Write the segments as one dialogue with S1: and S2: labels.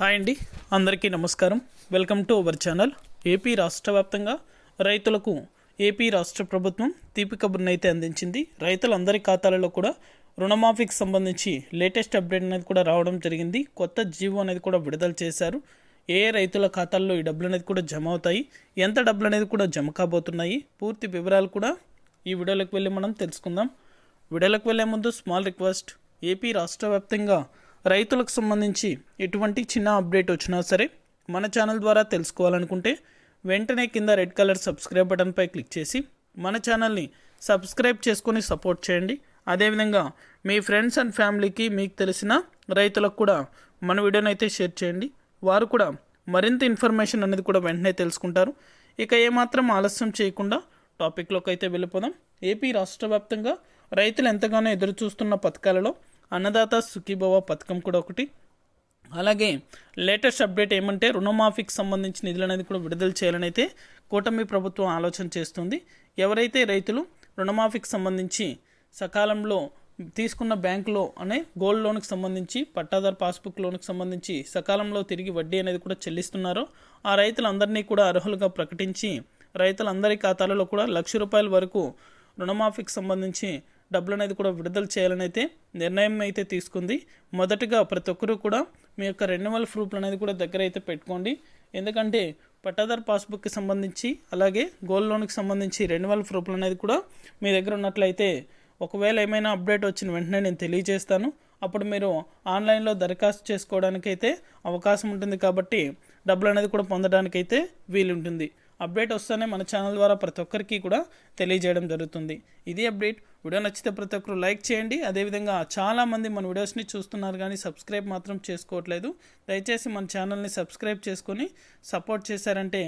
S1: Hi అండి అందరికీ నమస్కారం. Welcome to our channel. AP రాష్ట్ర వ్యాప్తంగా రైతులకు ఏపీ రాష్ట్ర ప్రభుత్వం తీపి కబుర్నైతే అయితే అందించింది. రైతులందరి ఖాతాలలో కూడా రుణమాఫీకి సంబంధించి లేటెస్ట్ అప్డేట్ అనేది కూడా రావడం జరిగింది. కొత్త జీవో అనేది కూడా విడుదల చేశారు. ఏ రైతుల ఖాతాల్లో ఈ డబ్బులు అనేది కూడా జమ అవుతాయి? ఎంత డబ్బులు అనేది కూడా జమ కాబోతున్నాయి? పూర్తి వివరాలు కూడా ఈ వీడియోలోకి వెళ్ళి మనం తెలుసుకుందాం. వీడియోలోకి వెళ్ళే ముందు స్మాల్ రిక్వెస్ట్. ఏపీ రాష్ట్ర వ్యాప్తంగా రైతులకు సంబంధించి ఎటువంటి చిన్న అప్డేట్ వచ్చినా సరే మన ఛానల్ ద్వారా తెలుసుకోవాలనుకుంటే వెంటనే కింద రెడ్ కలర్ సబ్స్క్రైబ్ బటన్పై క్లిక్ చేసి మన ఛానల్ని సబ్స్క్రైబ్ చేసుకొని సపోర్ట్ చేయండి. అదేవిధంగా మీ ఫ్రెండ్స్ అండ్ ఫ్యామిలీకి మీకు తెలిసిన రైతులకు కూడా మన వీడియోని అయితే షేర్ చేయండి. వారు కూడా మరింత ఇన్ఫర్మేషన్ అనేది కూడా వెంటనే తెలుసుకుంటారు. ఇక ఏమాత్రం ఆలస్యం చేయకుండా టాపిక్లోకి అయితే వెళ్ళిపోదాం. ఏపీ రాష్ట్ర వ్యాప్తంగా రైతులు ఎంతగానో ఎదురు చూస్తున్న పథకాలలో అన్నదాత సుఖీభవ పథకం కూడా ఒకటి. అలాగే లేటెస్ట్ అప్డేట్ ఏమంటే రుణమాఫీకి సంబంధించిన నిధులు అనేది కూడా విడుదల చేయాలని అయితే కూటమి ప్రభుత్వం ఆలోచన చేస్తుంది. ఎవరైతే రైతులు రుణమాఫీకి సంబంధించి సకాలంలో తీసుకున్న బ్యాంకులో అనే గోల్డ్ లోన్కి సంబంధించి పట్టాదార్ పాస్బుక్ లోన్కి సంబంధించి సకాలంలో తిరిగి వడ్డీ అనేది కూడా చెల్లిస్తున్నారో. ఆ రైతులందరినీ కూడా అర్హులుగా ప్రకటించి రైతులందరి ఖాతాలలో కూడా లక్ష రూపాయల వరకు రుణమాఫీకి సంబంధించి డబ్బులు అనేది కూడా విడుదల చేయాలని అయితే నిర్ణయం అయితే తీసుకుంది. మొదటగా ప్రతి ఒక్కరూ కూడా మీ యొక్క రెన్యువల్ ప్రూఫ్లు అనేది కూడా దగ్గర అయితే పెట్టుకోండి. ఎందుకంటే పట్టాదారు పాస్బుక్కి సంబంధించి అలాగే గోల్డ్ లోన్కి సంబంధించి రెన్యువల్ ప్రూఫ్లు అనేది కూడా మీ దగ్గర ఉన్నట్లయితే ఒకవేళ ఏమైనా అప్డేట్ వచ్చిన వెంటనే నేను తెలియజేస్తాను. అప్పుడు మీరు ఆన్లైన్లో దరఖాస్తు చేసుకోవడానికైతే అవకాశం ఉంటుంది కాబట్టి డబ్బులు అనేది కూడా పొందడానికైతే వీలుంటుంది. అప్డేట్ వస్తేనే మన ఛానల్ ద్వారా ప్రతి ఒక్కరికి కూడా తెలియజేయడం జరుగుతుంది. ఇది అప్డేట్. వీడియో నచ్చితే ప్రతి ఒక్కరు లైక్ చేయండి. అదేవిధంగా చాలామంది మన వీడియోస్ని చూస్తున్నారు కానీ సబ్స్క్రైబ్ మాత్రం చేసుకోవట్లేదు. దయచేసి మన ఛానల్ని సబ్స్క్రైబ్ చేసుకొని సపోర్ట్ చేశారంటే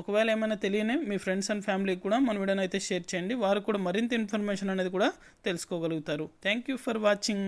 S1: ఒకవేళ ఏమైనా తెలియని మీ ఫ్రెండ్స్ అండ్ ఫ్యామిలీకి కూడా మన వీడియోని అయితే షేర్ చేయండి. వారు కూడా మరింత ఇన్ఫర్మేషన్ అనేది కూడా తెలుసుకోగలుగుతారు. Thank you for watching.